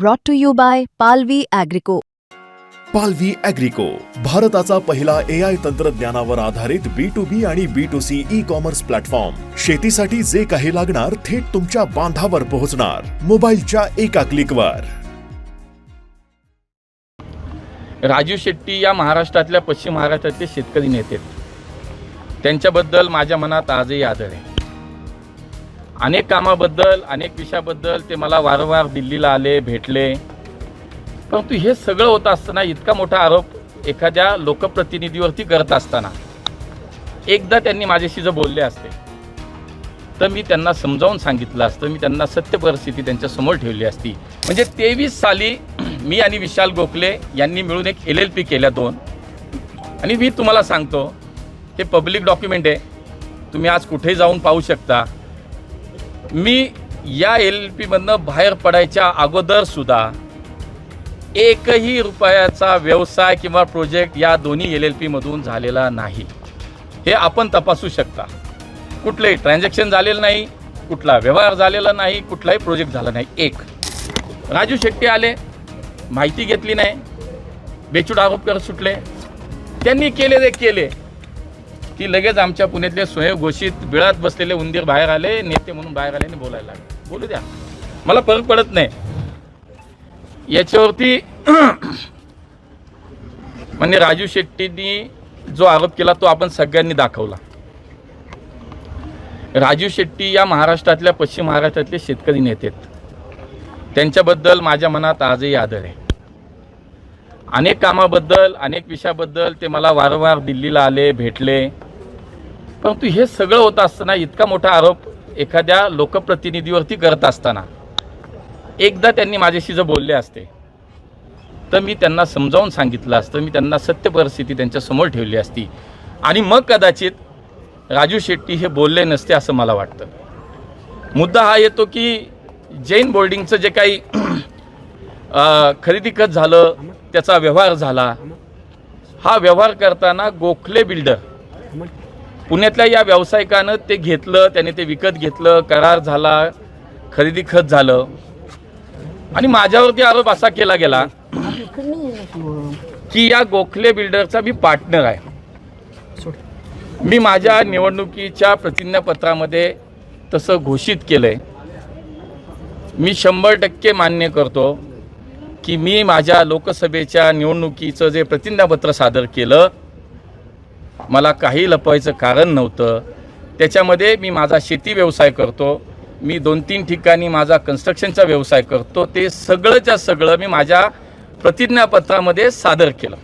brought to you by Palvi Agrico. पालवी अॅग्रिको भारताचा पहिला ए आय तंत्रज्ञानावर आधारित बी टू बी आणि B to C e commerce platform शेतीसाठी जे काही लागणार थेट तुमच्या बांधावर पोहोचणार मोबाईलच्या एका क्लिकवर राजू शेट्टी या महाराष्ट्रातल्या पश्चिम महाराष्ट्रातले शेतकरी नेते. त्यांच्याबद्दल माझ्या मनात आजही आदर आहे अनेक कामाबद्दल अनेक विषयाबद्दल ते मला वारंवार दिल्लीला आले भेटले. परंतु हे सगळं होत असताना इतका मोठा आरोप एखाद्या लोकप्रतिनिधीवरती करत असताना एकदा त्यांनी माझ्याशी जर बोलले असते तर मी त्यांना समजावून सांगितलं असतं मी त्यांना सत्य परिस्थिती त्यांच्यासमोर ठेवली असती. म्हणजे तेवीस साली मी आणि विशाल गोखले यांनी मिळून एक एल एल पी केल्या दोन. आणि मी तुम्हाला सांगतो हे पब्लिक डॉक्युमेंट आहे तुम्ही आज कुठे जाऊन पाहू शकता. मी या एल एल पीमधनं बाहेर पडायच्या अगोदरसुद्धा एकही रुपयाचा व्यवसाय किंवा प्रोजेक्ट या दोन्ही एल एल पीमधून झालेला नाही. हे आपण तपासू शकता. कुठलंही ट्रान्झॅक्शन झालेलं नाही कुठला व्यवहार झालेला नाही कुठलाही प्रोजेक्ट झाला नाही. एक. राजू शेट्टी आले माहिती घेतली नाही बेचूट आरोप करत सुटले. त्यांनी केले ते केले. ती लगेच आमच्या पुण्यातले स्वयंघोषित बिळात बसलेले उंदीर बाहेर आले नेते म्हणून बाहेर आले आणि बोलायला लागले. बोलू द्या. मला फरक पडत नाही. याच्यावरती म्हणजे राजू शेट्टींनी जो आरोप केला तो आपण सगळ्यांनी दाखवला. राजू शेट्टी या महाराष्ट्रातल्या पश्चिम महाराष्ट्रातले शेतकरी नेते आहेत. त्यांच्याबद्दल माझ्या मनात आजही आदर आहे. अनेक कामाबद्दल अनेक विषयाबद्दल ते मला वारंवार दिल्लीला आले भेटले. परंतु हे सगळं होत असताना इतका मोठा आरोप एखाद्या लोकप्रतिनिधीवरती करत असताना एकदा त्यांनी माझ्याशी जर बोलले असते तर मी त्यांना समजावून सांगितलं असतं मी त्यांना सत्य परिस्थिती त्यांच्यासमोर ठेवली असती. आणि मग कदाचित राजू शेट्टी हे बोलले नसते असं मला वाटतं. मुद्दा हा येतो की जैन बोर्डिंगचं जे काही खरेदी खत झालं त्याचा व्यवहार झाला हा व्यवहार करताना गोखले बिल्डर पुण्यातल्या या व्यावसायिकानं ते घेतलं त्याने ते विकत घेतलं करार झाला खरेदी खत झालं. आणि माझ्यावरती आरोप असा केला गेला की या गोखले बिल्डरचा मी पार्टनर आहे. मी माझ्या निवडणुकीच्या प्रतिज्ञापत्रामध्ये तसं घोषित केलंय. मी शंभर टक्के मान्य करतो की मी माझ्या लोकसभेच्या निवडणुकीचं जे प्रतिज्ञापत्र सादर केलं मला काही लपवायचं कारण नव्हतं. त्याच्यामध्ये मी माझा शेती व्यवसाय करतो. मी दोन तीन ठिकाणी माझा कन्स्ट्रक्शनचा व्यवसाय करतो. ते सगळंच्या सगळं मी माझ्या प्रतिज्ञापत्रामध्ये सादर केलं.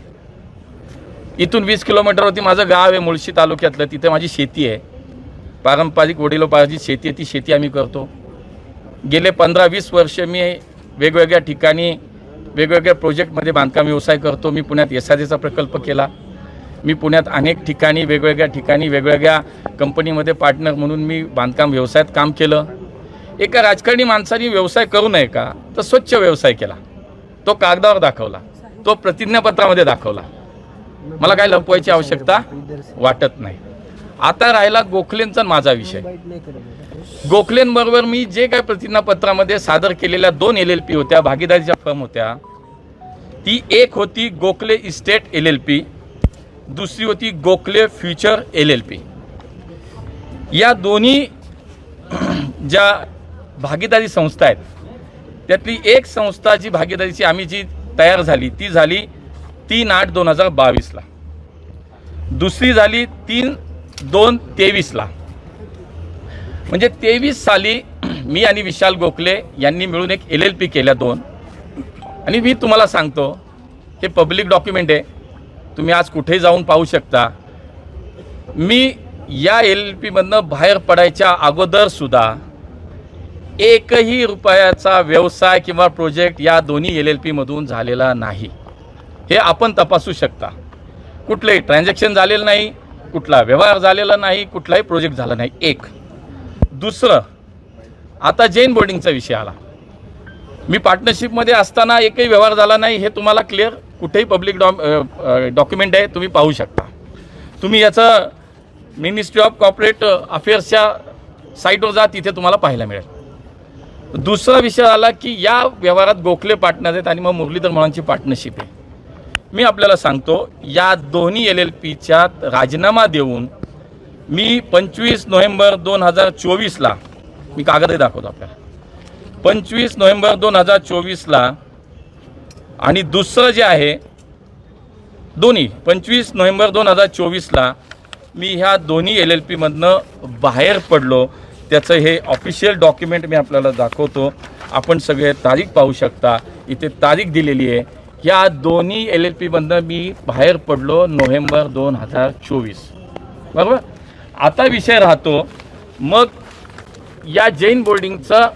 इथून वीस किलोमीटरवरती माझं गाव आहे मुळशी तालुक्यातलं. तिथे माझी शेती आहे. पारंपरिक वडिलोपार्जित शेती आहे. ती शेती आम्ही करतो. गेले पंधरा वीस वर्ष मी वेगवेगळ्या ठिकाणी वेगवेगळ्या प्रोजेक्टमध्ये बांधकाम व्यवसाय करतो. मी पुण्यात एस आर एचा प्रकल्प केला. मी पुण्यात अनेक ठिकाणी वेगवेगळ्या ठिकाणी वेगवेगळ्या कंपनीमध्ये पार्टनर म्हणून मी बांधकाम व्यवसायात काम केलं. एका राजकारणी माणसाने व्यवसाय करू नये का? तर स्वच्छ व्यवसाय केला. तो कागदावर दाखवला. तो प्रतिज्ञापत्रामध्ये दाखवला. मला काय लपवायची आवश्यकता? वाटत नाही. आता राहिला गोखलेंचा माझा विषय. गोखलेंबरोबर मी जे काय प्रतिज्ञापत्रामध्ये सादर केलेल्या दोन एल एल पी होत्या भागीदारीच्या फर्म होत्या ती एक होती Gokhale estate L L P दुसरी होती Gokhale future L L P. या दोन्ही ज्या भागीदारी संस्था आहेत त्यातली एक संस्था जी भागीदारीची आम्ही जी तयार झाली ती झाली तीन आठ दोन हजार बावीसला. दुसरी झाली तीन दोन तेवीसला. म्हणजे तेवीस साली मी आणि विशाल गोखले यांनी मिळून एक एल एल पी केल्या दोन. आणि मी तुम्हाला सांगतो हे पब्लिक डॉक्युमेंट आहे. तुम्ही आज कुठे जाऊन पाहू शकता? मी या एल एल पीमधनं बाहेर पडायच्या अगोदरसुद्धा एकही रुपयाचा व्यवसाय किंवा प्रोजेक्ट या दोन्ही एल एल पीमधून झालेला नाही. हे आपण तपासू शकता. कुठलंही ट्रान्झॅक्शन झालेलं नाही कुठला व्यवहार झालेला नाही कुठलाही प्रोजेक्ट झाला नाही. एक. दुसरं आता जैन बोर्डिंगचा विषय आला. मी पार्टनरशिपमध्ये असताना एकही व्यवहार झाला नाही हे तुम्हाला क्लिअर कुठेही पब्लिक डॉ डॉक्युमेंट आहे तुम्ही पाहू शकता. तुम्ही याचं मिनिस्ट्री ऑफ कॉर्पोरेट अफेअर्सच्या साईटवर जा तिथे तुम्हाला पाहायला मिळेल. दुसरा विषय आला की या व्यवहारात गोखले पार्टनर आहेत आणि मग मुरलीधर मोळांची पार्टनरशिप आहे. मी आपल्याला सांगतो या दोन्ही एल एल पीच्या राजीनामा देऊन मी पंचवीस नोव्हेंबर दोन हजार चोवीसला मी कागदही दाखवतो आपल्याला. पंचवीस नोव्हेंबर दोन हजार चोवीसला आणि दुसरं जे आहे दोन्ही पंचवीस नोव्हेंबर दोन हजार चोवीसला मी ह्या दोन्ही एल एल पीमधनं बाहेर पडलो. त्याचं हे ऑफिशियल डॉक्युमेंट मी आपल्याला दाखवतो. आपण सगळे तारीख पाहू शकता. इथे तारीख दिलेली आहे. ह्या दोन्ही एल एल पीमधनं मी बाहेर पडलो नोव्हेंबर दोन हजार चोवीस. बरोबर? आता विषय राहतो. मग या जैन बोर्डिंगचा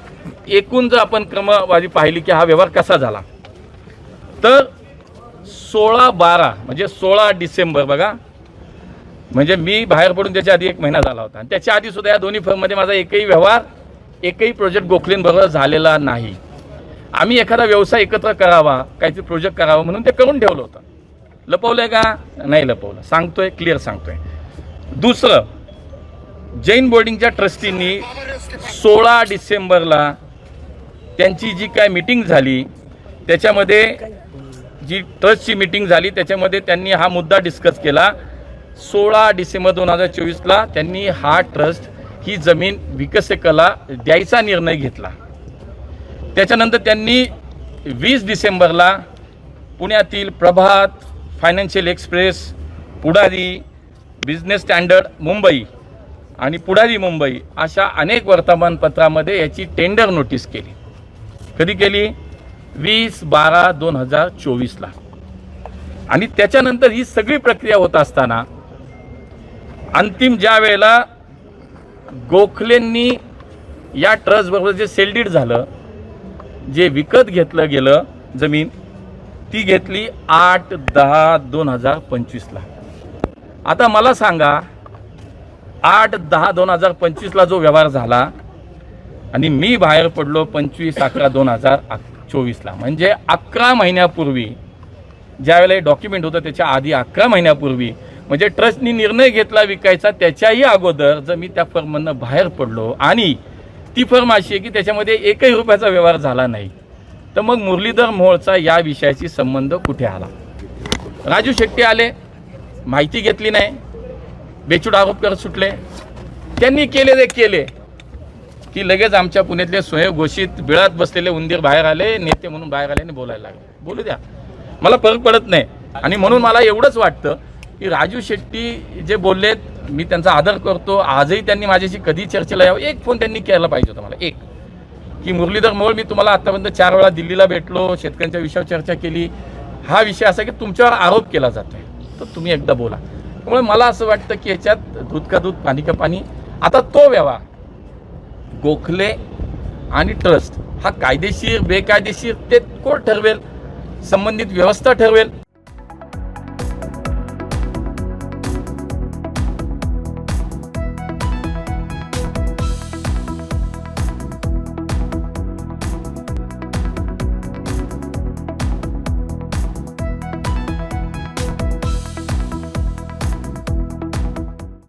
एकूण जर आपण क्रमवारी पाहिली की हा व्यवहार कसा झाला? तर सोळा बारा म्हणजे सोळा डिसेंबर बघा. म्हणजे मी बाहेर पडून त्याच्या आधी एक महिना झाला होता. आणि त्याच्या आधी सुद्धा या दोन्ही फर्ममध्ये माझा एकही व्यवहार एकही प्रोजेक्ट गोखलेंबरोबर झालेला नाही. आम्ही एखादा व्यवसाय एकत्र करावा काहीतरी प्रोजेक्ट करावा म्हणून ते करून ठेवलं होतं. लपवलं आहे का? नाही लपवलं. सांगतोय क्लिअर सांगतोय. दुसरं जैन बोर्डिंगच्या ट्रस्टींनी सोळा डिसेंबरला त्यांची जी काय मिटिंग झाली त्याच्यामध्ये जी ट्रस्टची मिटिंग झाली त्याच्यामध्ये त्यांनी हा मुद्दा डिस्कस केला. सोळा डिसेंबर दोन हजार चोवीसला त्यांनी हा ट्रस्ट ही जमीन विकसकला द्यायचा निर्णय घेतला. त्याच्यानंतर त्यांनी वीस डिसेंबरला पुण्यातील Prabhat Financial Express Pudhari Business Standard Mumbai आणि पुढारी मुंबई अशा अनेक वर्तमानपत्रामध्ये याची टेंडर नोटीस केली. कधी केली? वीस बारा दोन हजार चोवीसला. आणि त्याच्यानंतर ही सगळी प्रक्रिया होत असताना अंतिम ज्या वेळेला गोखलेंनी या ट्रस्टबरोबर जे सेलडीड झालं जे विकत घेतलं गेलं जमीन ती घेतली आठ दहा दोन हजार पंचवीसला. आता मला सांगा आठ दहा दोन हजार पंचवीसला जो व्यवहार झाला आणि मी बाहेर पडलो पंचवीस अकरा दोन हजार चोवीसला. म्हणजे अकरा महिन्यापूर्वी ज्यावेळेला हे डॉक्युमेंट होतं त्याच्या आधी अकरा महिन्यापूर्वी म्हणजे ट्रस्टनी निर्णय घेतला विकायचा त्याच्याही अगोदर जर मी त्या फर्ममधनं बाहेर पडलो आणि ती फर्म अशी आहे की त्याच्यामध्ये एकही रुपयाचा व्यवहार झाला नाही तर मग मुरलीधर मोहोळचा या विषयाशी संबंध कुठे आला? राजू शेट्टी आले माहिती घेतली नाही बेचूड आरोप करत सुटले. त्यांनी केले ते केले. की लगेच आमच्या पुण्यातले स्वयंघोषित बिळात बसलेले उंदीर बाहेर आले नेते म्हणून बाहेर आले आणि बोलायला लागले. बोलू द्या. मला फरक पडत नाही. आणि म्हणून मला एवढंच वाटतं की राजू शेट्टी जे बोललेत मी त्यांचा आदर करतो. आजही त्यांनी माझ्याशी कधी चर्चेला यावं? एक फोन त्यांनी केला पाहिजे होता मला. एक. की मुरलीधर मोहोळ मी तुम्हाला आतापर्यंत चार वेळा दिल्लीला भेटलो शेतकऱ्यांच्या विषयावर चर्चा केली. हा विषय असा की तुमच्यावर आरोप केला जातो आहे तर तुम्ही एकदा बोला. त्यामुळे मला असं वाटतं की याच्यात दूध का दूध पाणी का पाणी. आता तो व्यवहार. गोखले आणि ट्रस्ट हा कायदेशीर बेकायदेशीर ते कोर्ट ठरवेल? संबंधित व्यवस्था ठरवेल.